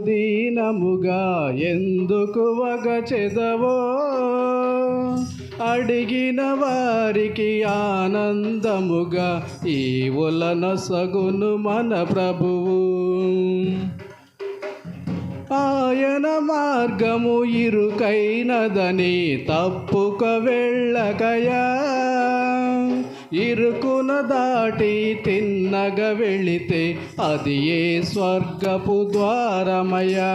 దీనముగా ఎందుకు వగ చెదవో? అడిగిన వారికి ఆనందముగా ఈ ఉలన సగును మన ప్రభువు. ఆయన మార్గము ఇరుకైనదని తప్పుక వెళ్ళకయా? ఇరుకున దాటి తిన్నగ వెళితే అది ఏ స్వర్గపు ద్వారమయా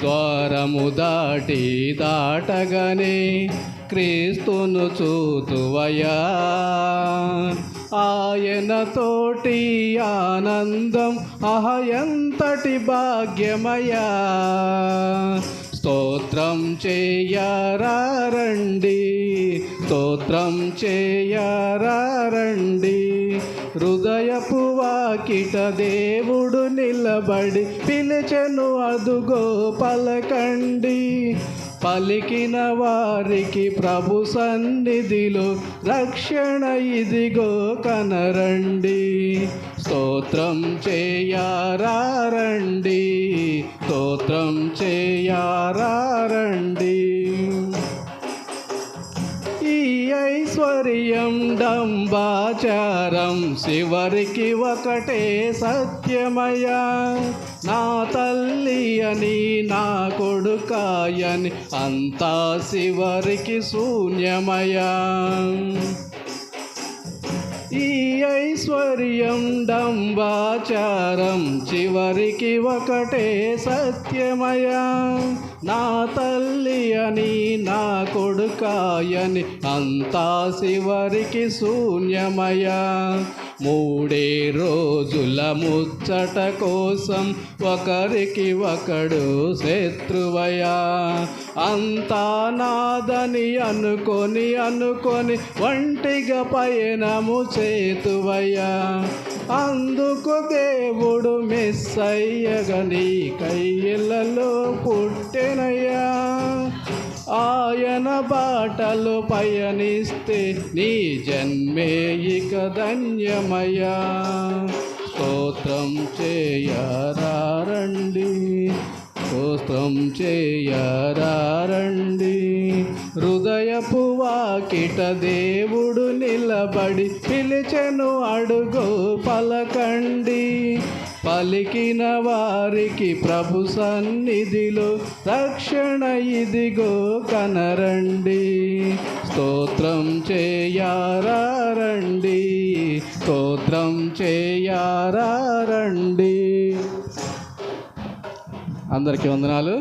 ద్వారము దాటి దాటగనే క్రీస్తును చూతువయా ఆయన తోటి ఆనందం అహ ఎంతటి భాగ్యమయా స్తోత్రం చేయరండి స్తోత్రం చేయరండి హృదయపు వాకిట దేవుడు నిలబడి పిలిచెను అదుగో పలకండి. పలికిన వారికి ప్రభు సన్నిధిలో రక్షణ ఇదిగో కనరండి. స్తోత్రం చేయరారండి. స్తోత్రం చేయరారండి ఈ ఐశ్వర్యం డంబాచారం శివరికి ఒకటే సత్యమయా నా తల్లి అని నా కొడుకాయని అంతా శివరికి శూన్యమయా ఐశ్వర్యం డంబాచారం చివరికి ఒకటే సత్యమయా. నా తల్లి అని నా కొడుకాయని అంతా శివరికి శూన్యమయా మూడే రోజుల ముచ్చట కోసం ఒకరికి ఒకడు శత్రువయా అంతా నాదని అనుకొని అనుకొని ఒంటిగా పయనము చేతువయ్యా. అందుకు దేవుడు మెస్సయ్యగా నీ కయ్యలలో పుట్టిన బాటలు పయనిస్తే నీ జన్మే ఇక ధన్యమయ్యా. స్తోత్రం చేయరారండి. స్తోత్రం చేయరారండి. హృదయపు వాకిట దేవుడు నిలబడి పిలిచెను అడుగు పలకండి. పలికిన వారికి ప్రభు సన్నిధిలో రక్షణ ఇదిగో కనరండి. స్తోత్రం చేయారండి స్తోత్రం చేయారండి అందరికీ వందనాలు.